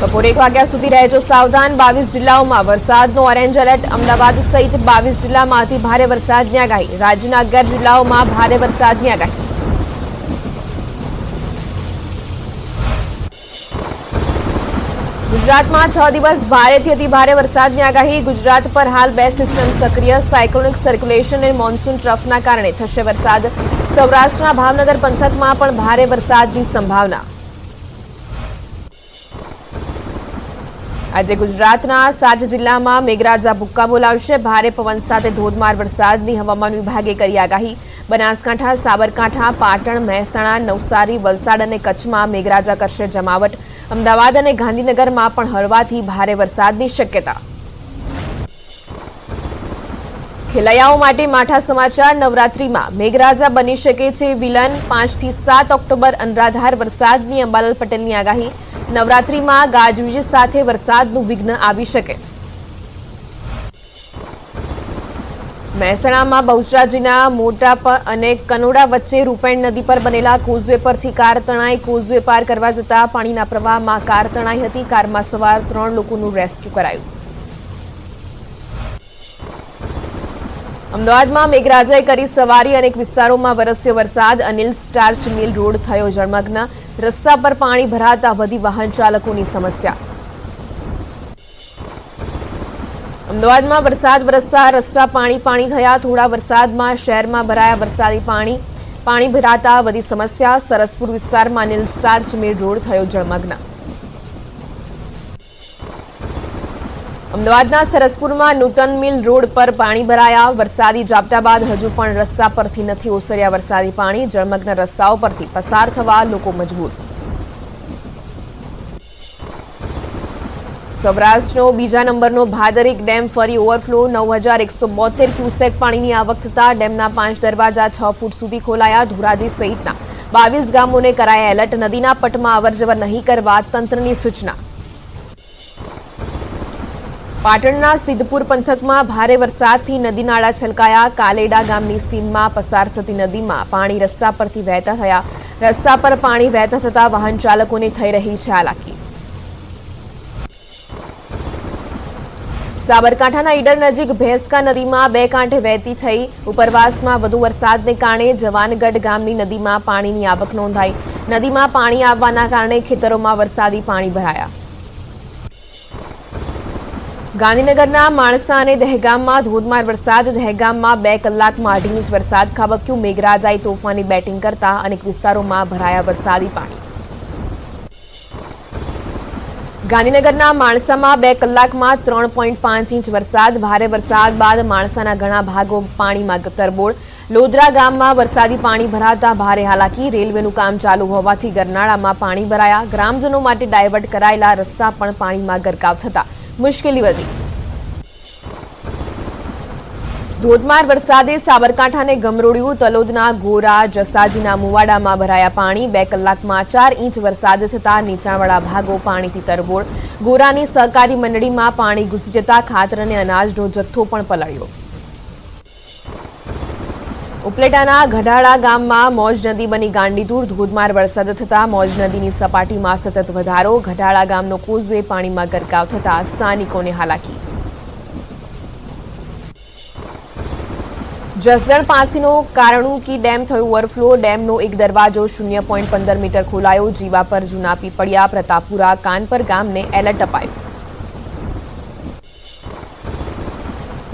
બપોરે એક વાગ્યા સુધી રહેજો સાવધાન. બાવીસ જિલ્લાઓમાં વરસાદનો ઓરેન્જ એલર્ટ અમદાવાદ સહિત બાવીસ જિલ્લામાંથી ભારે વરસાદની આગાહી રાજ્યના અગિયાર જિલ્લાઓમાં ભારે વરસાદની આગાહી ગુજરાતમાં છ દિવસ ભારેથી અતિ ભારે વરસાદની આગાહી ગુજરાત પર હાલ બે સિસ્ટમ સક્રિય. સાયક્લોનિક સર્ક્યુલેશન અને મોન્સૂન ટ્રફના કારણે થશે વરસાદ. સૌરાષ્ટ્રના ભાવનગર પંથકમાં પણ ભારે વરસાદની સંભાવના. આજે ગુજરાતના સાત જિલ્લામાં મેઘરાજા ભૂક્કા બોલાવશે. ભારે પવન સાથે ધોધમાર વરસાદની હવામાન વિભાગે કરી આગાહી. બનાસકાંઠા, સાબરકાંઠા, પાટણ, મહેસાણા, નવસારી, વલસાડ અને કચ્છમાં મેઘરાજા કરશે જમાવટ. અમદાવાદ અને ગાંધીનગરમાં પણ હળવાથી ભારે વરસાદની શક્યતા. ખેલૈયાઓ માટે માઠા સમાચાર નવરાત્રીમાં મેઘરાજા બની શકે છે વિલન. પાંચથી સાત ઓક્ટોબર અનરાધાર વરસાદની અંબાલાલ પટેલની આગાહી. નવરાત્રીમાં ગાજવીજ સાથે વરસાદનું વિઘ્ન આવી શકે. મહેસાણામાં બહુચરાજીના મોટા અને કનોડા વચ્ચે રૂપેણ નદી પર બનેલા કોઝવે પરથી કાર તણાઈ. કોઝવે પાર કરવા જતા પાણીના પ્રવાહમાં કાર તણાઈ હતી. કારમાં સવાર ત્રણ લોકોનું રેસ્ક્યુ કરાયું. અમદાવાદમાં મેઘરાજાએ કરી સવારી અનેક વિસ્તારોમાં વરસ્યો વરસાદ. અનિલ સ્ટાર્ચ મિલ રોડ થયો જળમગ્ન. રસ્તા પર પાણી ભરાતા વધી વાહન ચાલકોની સમસ્યા. અમદાવાદમાં વરસાદ વરસતા રસ્તા પાણી પાણી થયા. થોડા વરસાદમાં શહેરમાં ભરાયા વરસાદી પાણી. પાણી ભરાતા વધી સમસ્યા. સરસપુર વિસ્તારમાં અનિલ સ્ટાર્ચ મિલ રોડ થયો જળમગ્ન. અમદાવાદના સરસપુરમાં નૂતન મિલ રોડ પર પાણી ભરાયા. વરસાદી ઝાપટા બાદ હજુ પણ રસ્તા પરથી નથી ઓસર્યા વરસાદી પાણી. જળમગ્ન રસ્તાઓ પરથી પસાર થવા લોકો મજબૂર. સૌરાષ્ટ્રનો બીજા નંબરનો ભાદરિક ડેમ ફરી ઓવરફ્લો. નવ હજાર એકસો બોતેર ક્યુસેક પાણીની આવક થતા ડેમના પાંચ દરવાજા છ ફૂટ સુધી ખોલાયા ધોરાજી સહિતના. બાવીસ ગામોને કરાયા એલર્ટ. નદીના પટમાં અવરજવર નહીં કરવા તંત્રની સૂચના. પાટણના સિદ્ધપુર પંથકમાં ભારે વરસાદથી નદી છલકાયા. કાલેડા ગામની સીમમાં પસાર થતી નદીમાં પાણી રસ્તા પરથી વહેતા થયા. રસ્તા પર પાણી વહેતા થતા વાહન ચાલકોને થઈ રહી છે હાલાકી. સાબરકાંઠાના ઈડર નજીક ભેંસકા નદીમાં બે કાંઠે વહેતી થઈ. ઉપરવાસમાં વધુ વરસાદને કારણે જવાનગઢ ગામની નદીમાં પાણીની આવક નોંધાઈ. નદીમાં પાણી આવવાના કારણે ખેતરોમાં વરસાદી પાણી ભરાયા. ગાંધીનગરના માણસા અને દહેગામમાં ધોધમાર વરસાદ. દહેગામમાં બે કલાકમાં અઢી ઇંચ વરસાદ ખાબક્યું. મેઘરાજાએ તોફાની બેટિંગ કરતા અનેક વિસ્તારોમાં ભરાયા વરસાદી પાણી. ગાંધીનગરના માણસામાં બે કલાકમાં ત્રણ પોઈન્ટ પાંચ ઇંચ વરસાદ. ભારે વરસાદ બાદ માણસાના ઘણા ભાગો પાણીમાં તરબોળ લોધરા ગામમાં વરસાદી પાણી ભરાતા ભારે, હાલાકી. રેલવેનું કામ ચાલુ હોવાથી ગરનાળામાં પાણી ભરાયા. ગ્રામજનો માટે ડાયવર્ટ કરાયેલા રસ્તા પણ પાણીમાં ગરકાવ થતા મુશ્કેલી વધી. ધોધમાર વરસાદે સાબરકાંઠાને ગમરોડ્યું તલોદના ગોરા, જસાજીના મુવાડામાં ભરાયા પાણી. બે કલાકમાં ચાર ઇંચ વરસાદ થતા નીચાણવાળા ભાગો પાણીથી તરબોળ. ગોરાની સહકારી મંડળીમાં પાણી ઘૂસી જતા ખાતર અને અનાજનો જથ્થો પણ પલળ્યો. ઉપલેટાના ઘડાળા ગામમાં મોજ નદી બની ગાંડીતુર ધોધમાર વરસાદ થતા મોજ નદીની સપાટીમાં સતત વધારો. ગઢાળા ગામનો કોઝવે પાણીમાં ગરકાવ થતા સ્થાનિકોને હાલાકી. જસદણ પાસીનો કારણુકી ડેમ થયો ઓવરફ્લો. ડેમનો એક દરવાજો શૂન્ય પોઈન્ટ પંદર મીટર ખોલાયો. જીવા પર જૂના પીપળિયા પ્રતાપપુરા કાનપર ગામને એલર્ટ અપાયું.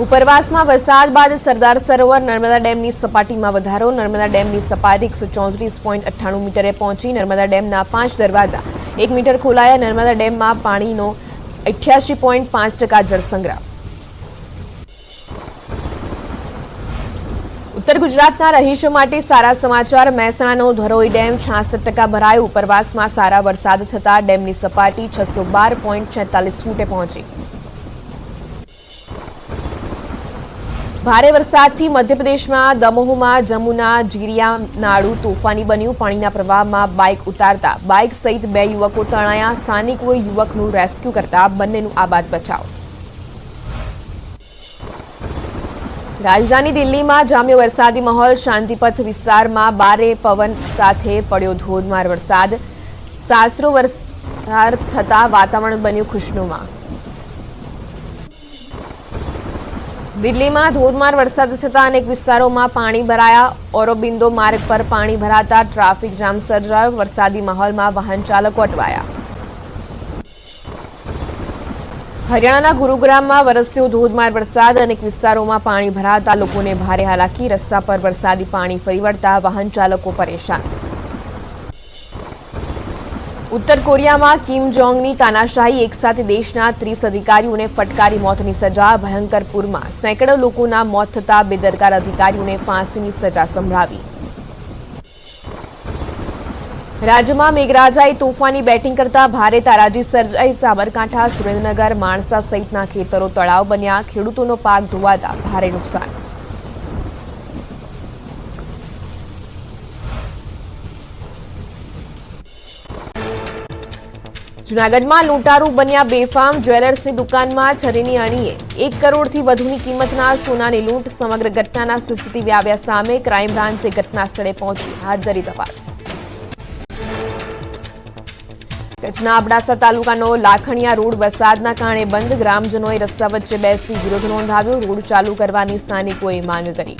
ઉપરવાસમાં વરસાદ બાદ સરદાર સરોવર નર્મદા ડેમની સપાટીમાં વધારો. નર્મદા ડેમની સપાટી એકસો ચોત્રીસ પોઈન્ટ અઠ્ઠાણું મીટરે પહોંચી. નર્મદા ડેમના પાંચ દરવાજા એક મીટર ખોલાયા. નર્મદા ડેમમાં પાણીનો અઠ્યાસી પોઈન્ટ પાંચ ટકા જળસંગ્રહ. ઉત્તર ગુજરાતના રહીશો માટે સારા સમાચાર. મહેસાણાનો ધરોઈ ડેમ છાસઠ ટકા ભરાયો. ઉપરવાસમાં સારા વરસાદ થતા ડેમની સપાટી છસો બાર પોઈન્ટ છેતાલીસ ફૂટે પહોંચી. ભારે વરસાદથી મધ્યપ્રદેશમાં દમોહમાં જમુના જીરિયા નાળુ તોફાની બન્યું. પાણીના પ્રવાહમાં બાઇક ઉતારતા બાઇક સહિત બે યુવકો તણાયા. સ્થાનિકોએ યુવકનું રેસ્ક્યુ કરતા બંનેનું આબાદ બચાવ. રાજધાની દિલ્હીમાં જામ્યો વરસાદી માહોલ. શાંતિપથ વિસ્તારમાં બારે પવન સાથે પડ્યો ધોધમાર વરસાદ. સાસરો વરસાદ થતા વાતાવરણ બન્યું ખુશનુમા. દિલ્હીમાં ધોધમાર વરસાદ થતાં અનેક વિસ્તારોમાં પાણી ભરાયા. ઓરોબિંદો માર્ગ પર પાણી ભરાતા ટ્રાફિક જામ સર્જાયો. વરસાદી માહોલમાં વાહન ચાલકો અટવાયા. હરિયાણાના ગુરુગ્રામમાં વરસ્યો ધોધમાર વરસાદ. અનેક વિસ્તારોમાં પાણી ભરાતા લોકોને ભારે હાલાકી. રસ્તા પર વરસાદી પાણી ફરી વળતા વાહન ચાલકો પરેશાન. ઉત્તર કોરિયામાં કિમ જોંગની તાનાશાહી એકસાથે દેશના ત્રીસ અધિકારીઓને ફટકારી મોતની સજા ભયંકરપુરમાં સેંકડો લોકોના મોત થતા બેદરકાર અધિકારીઓને ફાંસીની સજા સંભળાવી. રાજ્યમાં મેઘરાજાએ તોફાની બેટિંગ કરતા ભારે તારાજી સર્જાઈ. સાબરકાંઠા, સુરેન્દ્રનગર, માણસા સહિતના ખેતરો તળાવ બન્યા. ખેડૂતોનો પાક ધોવાતા ભારે નુકસાન. જૂનાગઢમાં લૂંટારૂ બન્યા બેફામ જ્વેલર્સની દુકાનમાં છરીની અણીએ. એક કરોડથી વધુની કિંમતના સોનાની લૂંટ સમગ્ર ઘટનાના સીસીટીવી આવ્યા સામે ક્રાઇમ બ્રાન્ચે ઘટના પહોંચી. હાથ ધરી તપાસ. કચ્છના અબડાસા તાલુકાનો લાખણીયા રોડ વરસાદના કારણે બંધ. ગ્રામજનોએ રસ્તા વચ્ચે બેસી વિરોધ નોંધાવ્યો. રોડ ચાલુ કરવાની સ્થાનિકોએ માંગ કરી.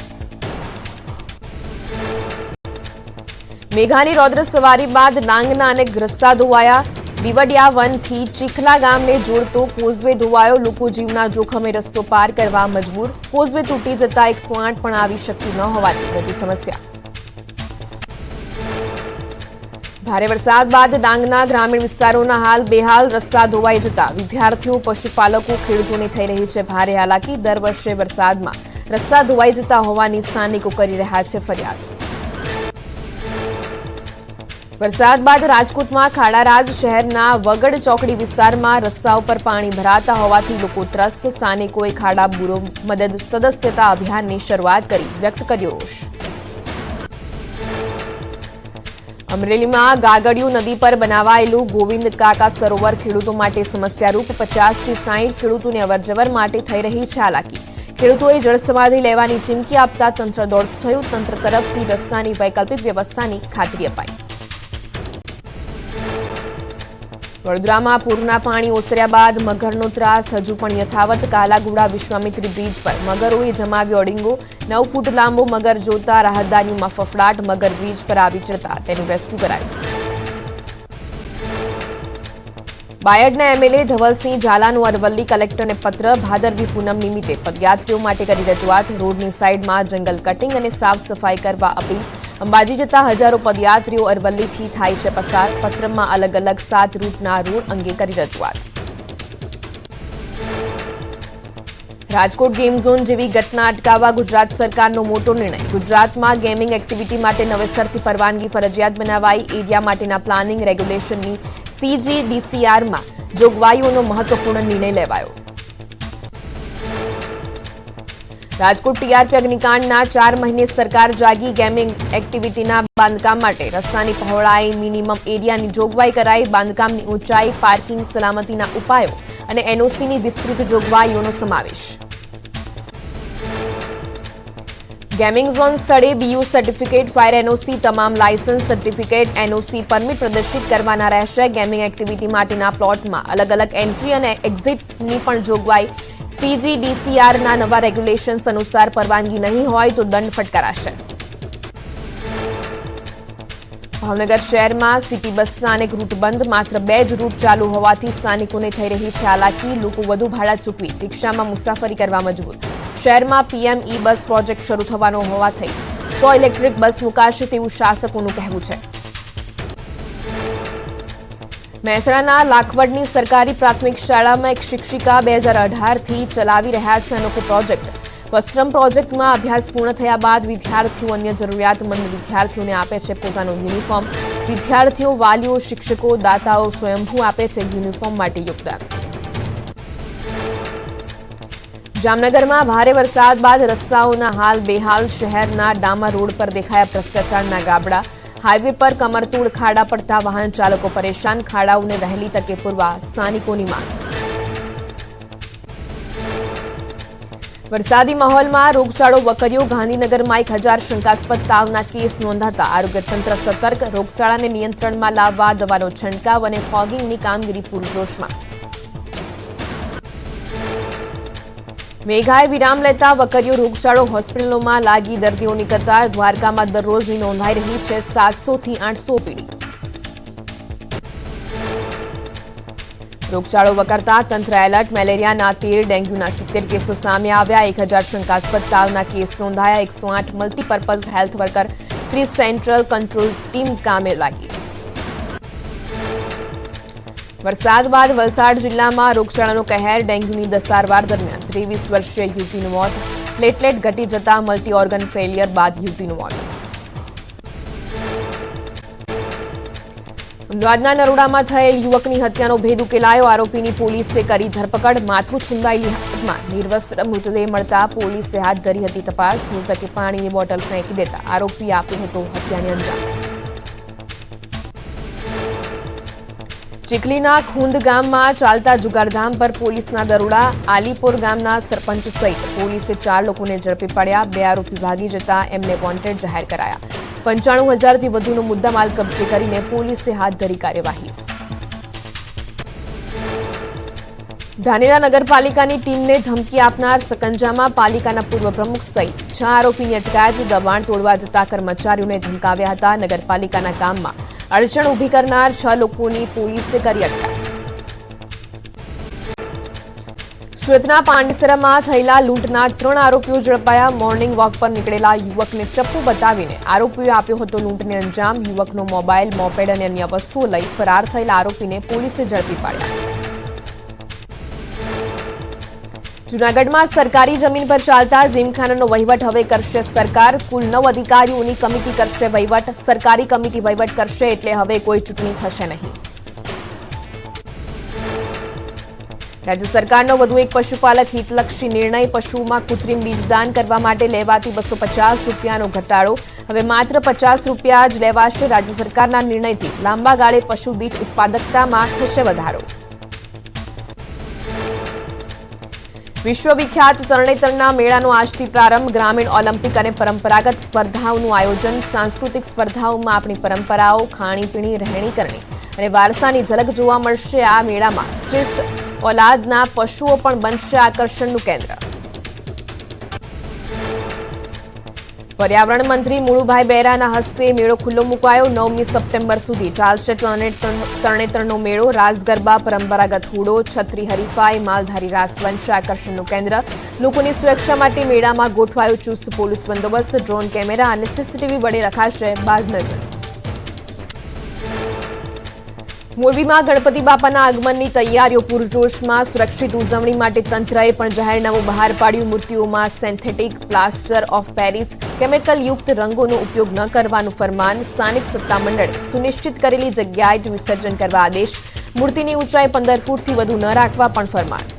મેઘાની રૌદ્ર સવારી બાદ ડાંગના અનેક રસ્તા ધોવાયા. વનથી ચીખલા ગામને જોડતો કોઝવે ધોવાયો. લોકો જીવના જોખમે રસ્તો પાર કરવા મજબૂર. કોઝવે તૂટી જતા એકસો આઠ પણ આવી શક્યું ન હોવાની મોટી સમસ્યા. ભારે વરસાદ બાદ ડાંગના ગ્રામીણ વિસ્તારોના હાલ બેહાલ રસ્તા ધોવાઈ જતા. વિદ્યાર્થીઓ, પશુપાલકો, ખેડૂતોને થઈ રહી છે ભારે હાલાકી. દર વર્ષે વરસાદમાં રસ્તા ધોવાઈ જતા હોવાની સ્થાનિકો કરી રહ્યા છે ફરિયાદ. વરસાદ બાદ રાજકોટમાં ખાડારાજ શહેરના વગડ ચોકડી વિસ્તારમાં રસ્તા ઉપર પાણી ભરાતા હોવાથી લોકો ત્રસ્ત. સ્થાનિકોએ ખાડા બુરો મદદ સદસ્યતા અભિયાનની શરૂઆત કરી, વ્યક્ત કર્યો રોષ. અમરેલીમાં ગાગડિયું નદી પર બનાવાયેલું ગોવિંદ કાકા સરોવર ખેડૂતો માટે સમસ્યારૂપ, પચાસથી સાહીઠ ખેડૂતોને અવરજવર માટે થઈ રહી છે હાલાકી. ખેડૂતોએ જળસમાધિ લેવાની ચીમકી આપતા તંત્ર દોડતું થયું, તંત્ર તરફથી રસ્તાની વૈકલ્પિક વ્યવસ્થાની ખાતરી અપાઈ. વડોદરામાં પૂરના પાણી ઓસર્યા બાદ મગરનો ત્રાસ હજુ પણ યથાવત. કાલાગુડા વિશ્વામિત્રી બ્રિજ પર મગરોએ જમાવ્યો અડીંગો નવ ફૂટ લાંબો મગર જોતા રાહદારીઓમાં ફફડાટ મગર બ્રિજ પર આવી જતા તેનું રેસ્ક્યુ કરાયું. બાયડના એમએલએ ધવલસિંહ ઝાલાનું અરવલ્લી કલેક્ટરને પત્ર ભાદરવી પૂનમ નિમિત્તે પદયાત્રીઓ માટે કરી રજૂઆત. રોડની સાઇડમાં જંગલ કટિંગ અને સાફ સફાઈ કરવા અપીલ. અંબાજી જતા હજારો પદયાત્રીઓ અરવલ્લીથી થાય છે પસાર. પત્રમાં અલગ અલગ સાત રૂટના રોડ અંગે કરી રજૂઆત. રાજકોટ ગેમ ઝોન જેવી ઘટના અટકાવવા ગુજરાત સરકારનો મોટો નિર્ણય. ગુજરાતમાં ગેમિંગ એક્ટિવિટી માટે નવેસરથી પરવાનગી ફરજિયાત બનાવાઈ. એરિયા માટેના પ્લાનિંગ રેગ્યુલેશનની સીજીડીસીઆરમાં જોગવાઈઓનો મહત્વપૂર્ણ નિર્ણય લેવાયો. રાજકોટ ટીઆરપી અગ્નિકાંડના ચાર મહિને સરકાર જાગી ગેમિંગ એક્ટિવિટીના બાંધકામ માટે રસ્તાની પહોળાઈ, મિનિમમ એરિયાની જોગવાઈ કરાઈ, બાંધકામની ઊંચાઈ, પાર્કિંગ સલામતીના ઉપાયો અને એનઓસીની વિસ્તૃત જોગવાઈઓનો સમાવેશ. ગેમિંગ ઝોન સ્થળે બીયુ સર્ટિફિકેટ, ફાયર એનઓસી, તમામ લાયસન્સ સર્ટિફિકેટ, એનઓસી પરમિટ પ્રદર્શિત કરવાના રહેશે. ગેમિંગ એક્ટિવિટી માટેના પ્લોટમાં અલગ અલગ એન્ટ્રી અને એક્ઝિટની પણ જોગવાઈ સીજીડીસીઆરના નવા રેગ્યુલેશન્સ અનુસાર પરવાનગી નહીં હોય તો દંડ ફટકારાશે. ભાવનગર શહેરમાં સિટી બસના અનેક રૂટ બંધ, માત્ર બે જ રૂટ ચાલુ હોવાથી સ્થાનિકોને થઈ રહી છે હાલાકી. લોકો વધુ ભાડા ચૂકવી, રિક્ષામાં મુસાફરી કરવા મજબૂર. શહેરમાં પીએમ ઈ બસ પ્રોજેક્ટ શરૂ થવાનો હોવા થઈ. સો ઇલેક્ટ્રિક બસ મુકાશે તેવું શાસકોનું કહેવું છે. મહેસાણાના લાખવડની સરકારી પ્રાથમિક શાળામાં એક શિક્ષિકા બે હજાર અઢારથી ચલાવી રહ્યા છે અનોખો પ્રોજેક્ટ. વસ્ત્રમ પ્રોજેક્ટમાં અભ્યાસ પૂર્ણ થયા બાદ વિદ્યાર્થીઓ અન્ય જરૂરિયાતમંદ વિદ્યાર્થીઓને આપે છે પોતાનું યુનિફોર્મ. વિદ્યાર્થીઓ, વાલીઓ, શિક્ષકો, દાતાઓ સ્વયંભૂ આપે છે યુનિફોર્મ માટે યોગદાન. જામનગરમાં ભારે વરસાદ બાદ રસ્તાઓના હાલ બેહાલ શહેરના ડામર રોડ પર દેખાયા ભ્રષ્ટાચારના ગાબડા. હાઈવે પર કમરતોડ ખાડા પડતા વાહન ચાલકો પરેશાન. ખાડાઓને વહેલી તકે પૂરવા સ્થાનિકોની માંગ. વરસાદી માહોલમાં રોગચાળો વકર્યો. ગાંધીનગરમાં એક હજાર શંકાસ્પદ તાવના કેસ નોંધાતા આરોગ્ય તંત્ર સતર્ક. રોગચાળાને નિયંત્રણમાં લાવવા દવાનો છંટકાવ અને ફોગિંગની કામગીરી પૂરજોશમાં. મેઘાએ વિરામ લેતા વકર્યો રોગચાળો હોસ્પિટલોમાં લાગી દર્દીઓની કતાર. દ્વારકામાં દરરોજની નોંધાઈ રહી છે સાતસોથી આઠસો પીડી. રોગચાળો વકરતા તંત્ર એલર્ટ. મેલેરિયાના તેર, ડેન્ગ્યુના સિત્તેર કેસો સામે આવ્યા. એક હજાર શંકાસ્પદ તાવના કેસ નોંધાયા. એકસો આઠ multipurpose health worker three central control team કામે લાગી. વરસાદ બાદ વલસાડ જિલ્લામાં રોગચાળાનો કહેર ડેન્ગ્યુની દસારવાર દરમિયાન. ત્રેવીસ વર્ષીય યુવતીનું મોત. પ્લેટલેટ ઘટી જતા મલ્ટી ઓર્ગન ફેલિયર બાદ યુવતીનું મોત. અમદાવાદના નરોડામાં થયેલ યુવકની હત્યાનો ભેદ ઉકેલાયો. આરોપીની પોલીસે કરી ધરપકડ. માથું છુંદાયેલી હાથમાં. નિર્વસ્ત્ર મૃતદેહ મળતા પોલીસે હાથ ધરી હતી તપાસ. મૃતકે પાણીની બોટલ ફેંકી દેતા આરોપી આપ્યો હતો હત્યાને અંજામ. ચીખલીના ખુંદ ગામમાં ચાલતા જુગારધામ પર પોલીસના દરોડા, આલીપોર ગામના સરપંચ સહિત પોલીસે ચાર લોકોને ઝડપી પડ્યા, બે આરોપી ભાગી જતા એમને વોન્ટેડ જાહેર કરાયા. પંચાણું હજારથી વધુનો મુદ્દામાલ કબજે કરીને પોલીસે હાથ ધરી કાર્યવાહી. ધાનેરા નગરપાલિકાની ટીમને ધમકી આપનાર સકંજામાં પાલિકાના પૂર્વ પ્રમુખ સહિત છ આરોપીની અટકાયત, દબાણ તોડવા જતા કર્મચારીઓને ધમકાવ્યા હતા નગરપાલિકાના કામમાં અડચણ ઊભી કરનાર છ લોકોની પોલીસે કરી અટકાયત. સુરતના પાંડેસરામાં થયેલા લૂંટના ત્રણ આરોપીઓ ઝડપાયા. મોર્નિંગ વોક પર નીકળેલા યુવકને ચપ્પુ બતાવીને આરોપીઓએ આપ્યો હતો લૂંટને અંજામ. યુવકનો મોબાઈલ, મોપેડ અને અન્ય વસ્તુઓ લઈ ફરાર થયેલા આરોપીને પોલીસે ઝડપી પાડ્યા. જૂનાગઢમાં સરકારી જમીન પર ચાલતા જીમખાનાનો વહીવટ હવે કરશે સરકાર. કુલ નવ અધિકારીઓની કમિટી કરશે વહીવટ. સરકારી કમિટી વહીવટ કરશે એટલે હવે કોઈ ચૂંટણી થશે નહીં. રાજ્ય સરકારનો વધુ એક પશુપાલક હિતલક્ષી નિર્ણય, પશુમાં કૃત્રિમ બીજદાન કરવા માટે લેવાતી બસો પચાસ રૂપિયાનો ઘટાડો. હવે માત્ર પચાસ રૂપિયા જ લેવાશે રાજ્ય સરકારના નિર્ણયથી. લાંબા ગાળે પશુ દીઠ ઉત્પાદકતામાં થશે વધારો. વિશ્વવિખ્યાત તરણેતરના મેળાનો આજથી પ્રારંભ ગ્રામીણ ઓલિમ્પિક અને પરંપરાગત સ્પર્ધાઓનું આયોજન, સાંસ્કૃતિક સ્પર્ધાઓમાં આપણી પરંપરાઓ, ખાણીપીણી, રહેણીકરણી અને વારસાની ઝલક જોવા મળશે આ મેળામાં. શ્રેષ્ઠ ઓલાદના પશુઓ પણ બનશે આકર્ષણનું કેન્દ્ર. પર્યાવરણ મંત્રી મુળુભાઈ બેરાના હસ્તે મેળો ખુલ્લો મુકાયો. નવમી સપ્ટેમ્બર સુધી ચાલશે તરણેતરનો મેળો રાસ ગરબા પરંપરાગત હુડો, છત્રી હરીફાઈ, માલધારી રાસવંશ આકર્ષણનું કેન્દ્ર. લોકોની સુરક્ષા માટે મેળામાં ગોઠવાયો ચુસ્ત પોલીસ બંદોબસ્ત, ડ્રોન કેમેરા અને સીસીટીવી વડે રખાશે બાજ મોરબીમાં ગણપતિ બાપાના આગમનની તૈયારીઓ પૂરજોશમાં સુરક્ષિત ઉજવણી માટે તંત્રએ પણ જાહેરનામું બહાર પાડ્યું. મૂર્તિઓમાં synthetic plaster of Paris chemical યુક્ત રંગોનો ઉપયોગ ન કરવાનું ફરમાન સ્થાનિક સત્તામંડળે સુનિશ્ચિત કરેલી જગ્યાએ જ વિસર્જન કરવા આદેશ. મૂર્તિની ઊંચાઈ પંદર ફૂટથી વધુ ન રાખવા પણ ફરમાન.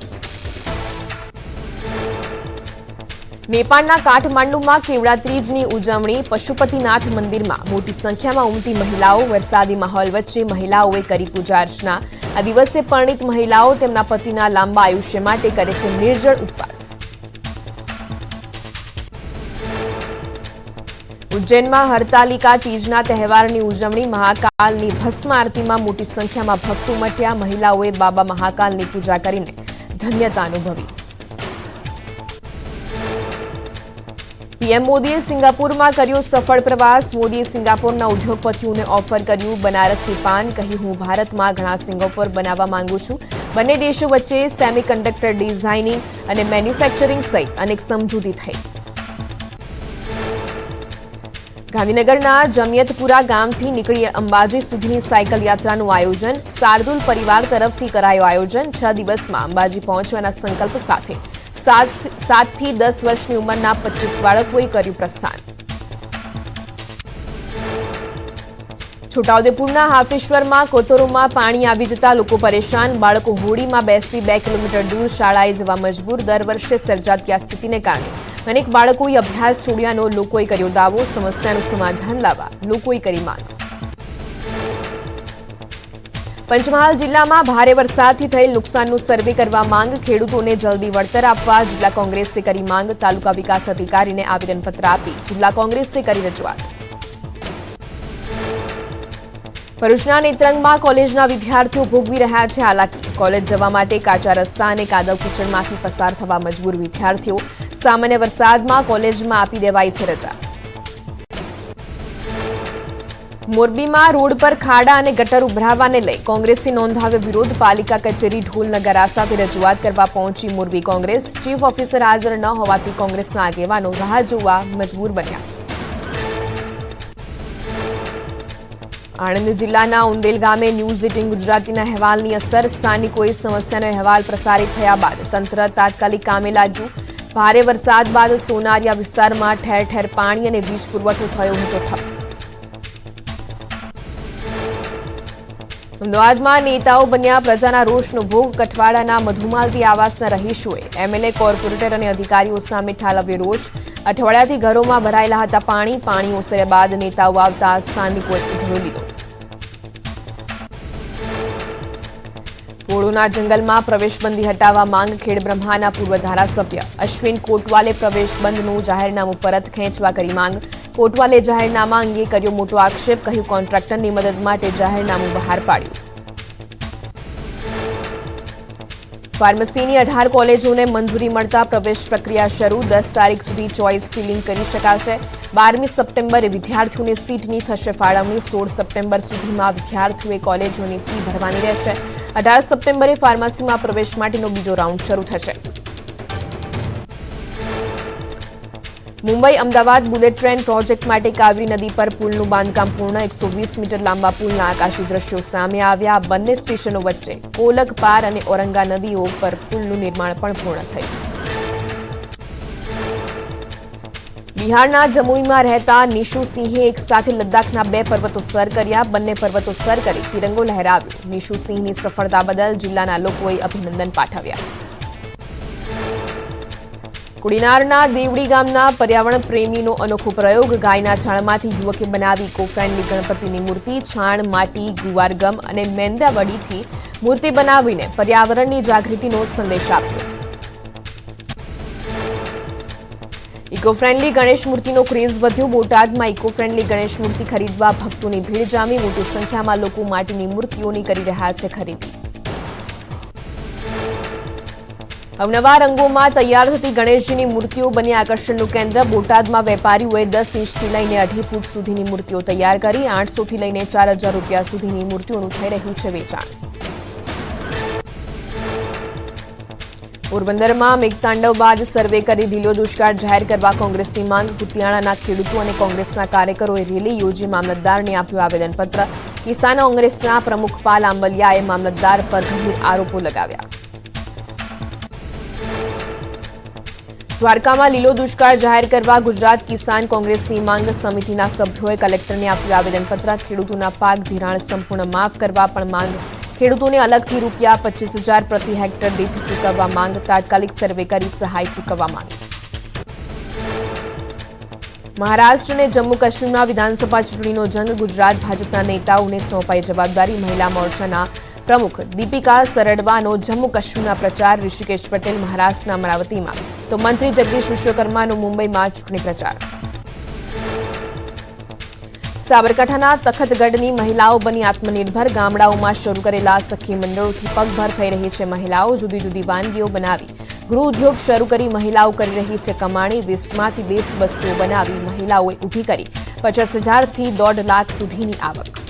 નેપાળના કાઠમાંડુમાં કેવડા ત્રીજની ઉજવણી, પશુપતિનાથ મંદિરમાં મોટી સંખ્યામાં ઉમટી મહિલાઓ, વરસાદી માહોલ વચ્ચે મહિલાઓએ કરી પૂજા અર્ચના. આ દિવસે પરણિત મહિલાઓ તેમના પતિના લાંબા આયુષ્ય માટે કરે છે નિર્જળ ઉપવાસ. ઉજ્જૈનમાં હરતાલિકા તીજના તહેવારની ઉજવણી, મહાકાલની ભસ્મ આરતીમાં મોટી સંખ્યામાં ભક્તો મટ્યા, મહિલાઓએ બાબા મહાકાલની પૂજા કરીને ધન્યતા અનુભવી. પીએમ મોદીએ સિંગાપુરમાં કર્યો સફળ પ્રવાસ. મોદીએ સિંગાપુરના ઉદ્યોગપતિઓને ઓફર કર્યું, બનારસી પાન કહ્યું હું ભારતમાં ઘણા સિંગાપોર બનાવવા માંગુ છું. બંને દેશો વચ્ચે સેમિકન્ડક્ટર ડિઝાઇનિંગ અને મેન્યુફેક્ચરિંગ સહિત અનેક સમજૂતી થઈ. ગાંધીનગરના જમિયતપુરા ગામથી નીકળી અંબાજી સુધીની સાયકલ યાત્રાનું આયોજન. શાર્દુલ પરિવાર તરફથી કરાયું આયોજન. છ દિવસમાં અંબાજી પહોંચવાના સંકલ્પ સાથે. સાતથી દસ વર્ષની ઉંમરના પચીસ બાળકોએ કર્યું પ્રસ્થાન. છોટાઉદેપુરના હાફેશ્વરમાં કોતરોમાં પાણી આવી જતા લોકો પરેશાન. બાળકો હોડીમાં બેસી બે કિલોમીટર દૂર શાળાએ જવા મજબૂર. દર વર્ષે સર્જાતી આ સ્થિતિને કારણે અનેક બાળકોએ અભ્યાસ છોડ્યાનો લોકોએ કર્યો દાવો. સમસ્યાનું સમાધાન લાવવા લોકોએ કરી માંગ. પંચમહાલ જિલ્લામાં ભારે વરસાદથી થયેલ નુકસાનનું સર્વે કરવા માંગ ખેડૂતોને જલ્દી વળતર આપવા જિલ્લા કોંગ્રેસે કરી માંગ. તાલુકા વિકાસ અધિકારીને આવેદનપત્ર આપી જિલ્લા કોંગ્રેસે કરી રજૂઆત. ભરૂચના નેત્રંગમાં કોલેજના વિદ્યાર્થીઓ ભોગવી રહ્યા છે હાલાકી. કોલેજ જવા માટે કાચા રસ્તા અને કાદવ કિચડમાંથી પસાર થવા મજબૂર વિદ્યાર્થીઓ. સામાન્ય વરસાદમાં કોલેજમાં આપી દેવાઈ છે રજા. મોરબીમાં રોડ પર ખાડા અને ગટર ઉભરાવાને લઈ કોંગ્રેસથી નોંધાવ્યો વિરોધ. પાલિકા કચેરી ઢોલ નગારા સાથે રજૂઆત કરવા પહોંચી મોરબી કોંગ્રેસ. ચીફ ઓફિસર હાજર ન હોવાથી કોંગ્રેસના આગેવાનો રાહ જોવા મજબૂર બન્યા. આણંદ જિલ્લાના ઉંદેલ ગામે ન્યૂઝ એટીન ગુજરાતીના અહેવાલની અસર. સ્થાનિકોએ સમસ્યાનો અહેવાલ પ્રસારિત થયા બાદ તંત્ર તાત્કાલિક કામે લાગ્યું. ભારે વરસાદ બાદ સોનારિયા વિસ્તારમાં ઠેર ઠેર પાણી અને વીજ પુરવઠો થયો હતો ઠપ. અમદાવાદમાં નેતાઓ બન્યા પ્રજાના રોષનો ભોગ કઠવાડાના મધુમાલતી આવાસના રહીશોએ. એમએલએ, કોર્પોરેટર અને અધિકારીઓ સામે ઠાલવ્યો રોષ. અઠવાડિયાથી ઘરોમાં ભરાયેલા હતા પાણી. પાણી ઓસર્યા બાદ નેતાઓ આવતા સ્થાનિકોએ ઉઘડો લીધો. પોળોના જંગલમાં પ્રવેશબંધી હટાવવા માંગ ખેડબ્રહ્માના પૂર્વ ધારાસભ્ય. અશ્વિન કોટવાલે પ્રવેશબંધનું જાહેરનામું પરત ખેંચવા કરી માંગ. કોટવાલે જાહેરનામા અંગે કર્યો મોટો આક્ષેપ, કહ્યું કોન્ટ્રાક્ટરની મદદ માટે જાહેરનામું બહાર પાડ્યું. ફાર્મસીની અઢાર કોલેજોને મંજૂરી મળતા પ્રવેશ પ્રક્રિયા શરૂ, દસ તારીખ સુધી ચોઇસ ફિલિંગ કરી શકાશે. બારમી સપ્ટેમ્બરે વિદ્યાર્થીઓની સીટની થશે ફાળવણી, સોળ સપ્ટેમ્બર સુધીમાં વિદ્યાર્થીઓએ કોલેજોની ફી ભરવાની રહેશે. અઢાર સપ્ટેમ્બરે ફાર્મસીમાં પ્રવેશ માટેનો બીજો રાઉન્ડ શરૂ થશે. Mumbai Ahmedabad bullet train project માટે કાવેરી નદી પર પુલનું બાંધકામ પૂર્ણ. એકસો મીટર લાંબા પુલના આકાશી દ્રશ્યો સામે આવ્યા. બંને સ્ટેશનો વચ્ચે કોલક, પાર અને ઓરંગા નદીઓ પર પુલનું નિર્માણ પણ પૂર્ણ થયું. બિહારના જમુઈમાં રહેતા નિશુ સિંહે એક સાથે લદ્દાખના બે પર્વતો સર કર્યા. બંને પર્વતો સર કરી તિરંગો લહેરાવ્યો. નિશુ સિંહની સફળતા બદલ જિલ્લાના લોકોએ અભિનંદન પાઠવ્યા. કુડીનારના દેવડી ગામના પર્યાવરણ પ્રેમીનો અનોખો પ્રયોગ ગાયના છાણમાંથી યુવકે બનાવી કોફ્રેન્ડની ગણપતિની મૂર્તિ, છાણ, માટી ગુવારગમ અને મેંદાવડીથી મૂર્તિ બનાવીને પર્યાવરણની જાગૃતિનો સંદેશ આપ્યો. ઇકો ફ્રેન્ડલી ગણેશ મૂર્તિનો ક્રેઝ વધ્યો. બોટાદમાં ઇકો ફ્રેન્ડલી ગણેશ મૂર્તિ ખરીદવા ભક્તોની ભીડ જામી. મોટી સંખ્યામાં લોકો માટીની મૂર્તિઓની કરી રહ્યા છે ખરીદી. અવનવા રંગોમાં તૈયાર થતી ગણેશજીની મૂર્તિઓ બની આકર્ષણનું કેન્દ્ર. બોટાદમાં વેપારીઓએ દસ ઇંચથી લઈને અઢી ફૂટ સુધીની મૂર્તિઓ તૈયાર કરી આઠસોથી લઈને ચાર હજાર રૂપિયા સુધીની મૂર્તિઓનું થઈ રહ્યું છે વેચાણ. પોરબંદરમાં મેઘતાંડવ બાદ સર્વે કરી લીલો દુષ્કાળ જાહેર કરવા કોંગ્રેસની માંગ. કુતિયાણાના ખેડૂતો અને કોંગ્રેસના કાર્યકરોએ રેલી યોજી મામલતદારને આપ્યું આવેદનપત્ર. કિસાન કોંગ્રેસના પ્રમુખ પાલ આંબલિયાએ મામલતદાર પર ગંભીર આરોપો લગાવ્યા. દ્વારકામાં લીલો દુષ્કાળ જાહેર કરવા ગુજરાત કિસાન કોંગ્રેસની માંગ સમિતિના સભ્યોએ કલેક્ટરને આપ્યું આવેદનપત્ર. ખેડૂતોના પાક ધિરાણ સંપૂર્ણ માફ કરવા પણ માંગ. ખેડૂતોને અલગથી રૂપિયા પચીસ હજાર પ્રતિ હેક્ટર દીઠ ચૂકવવા માંગ. તાત્કાલિક સર્વે કરી સહાય ચૂકવવા માંગ. મહારાષ્ટ્ર અને જમ્મુ કાશ્મીરમાં વિધાનસભા ચૂંટણીનો જંગ. ગુજરાત ભાજપના નેતાઓને સોંપાઈ જવાબદારી. મહિલા મોરચાના પ્રમુખ દીપિકા સરડવાનો જમ્મુ કાશ્મીરના પ્રચાર, ઋષિકેશ પટેલ મહારાષ્ટ્રના અમરાવતીમાં. તો મંત્રી જગદીશ વિશ્વકર્માનો મુંબઈમાં ચૂંટણી પ્રચાર. સાબરકાંઠાના તખતગઢની મહિલાઓ બની આત્મનિર્ભર ગામડાઓમાં શરૂ કરેલા સખી મંડળોથી પગભર થઈ રહી છે મહિલાઓ. જુદી જુદી વાનગીઓ બનાવી ગૃહ ઉદ્યોગ શરૂ કરી મહિલાઓ કરી રહી છે કમાણી. વેસ્ટમાંથી વેસ્ટ વસ્તુઓ બનાવી મહિલાઓએ ઊભી કરી પચાસ હજારથી દોઢ લાખ સુધીની આવક.